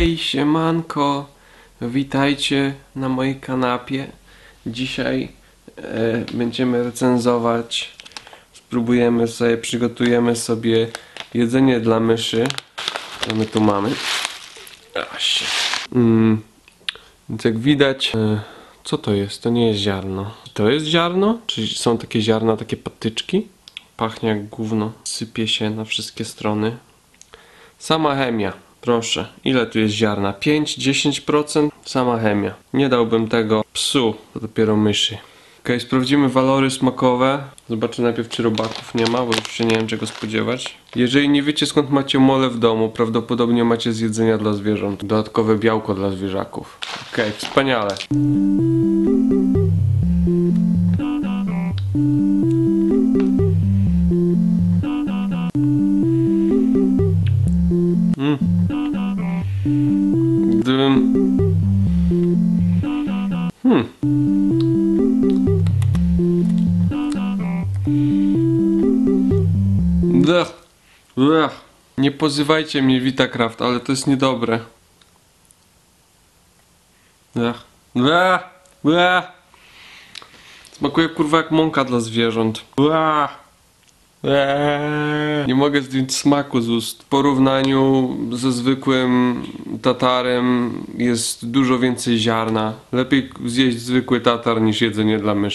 Hej, siemanko, witajcie na mojej kanapie. Dzisiaj e, będziemy recenzować, spróbujemy sobie, przygotujemy sobie jedzenie dla myszy. Co my tu mamy? Aś. Mm, więc jak widać, e, co to jest? To nie jest ziarno. To jest ziarno? Czy są takie ziarna, takie patyczki? Pachnie jak gówno. Sypie się na wszystkie strony. Sama chemia. Proszę. Ile tu jest ziarna? 5-10%? Sama chemia. Nie dałbym tego psu, to dopiero myszy. Ok, sprawdzimy walory smakowe. Zobaczę najpierw, czy robaków nie ma, bo już się nie wiem czego spodziewać. Jeżeli nie wiecie skąd macie mole w domu, prawdopodobnie macie z jedzenia dla zwierząt. Dodatkowe białko dla zwierzaków. Ok, wspaniale. Gdybym... Hmm. Blech. Blech. Nie pozywajcie mnie Vitacraft, ale to jest niedobre. Blech. Blech. Blech. Smakuje kurwa jak mąka dla zwierząt. Eee, Nie mogę zdjąć smaku z ust. W porównaniu ze zwykłym tatarem jest dużo więcej ziarna. Lepiej zjeść zwykły tatar niż jedzenie dla myszy.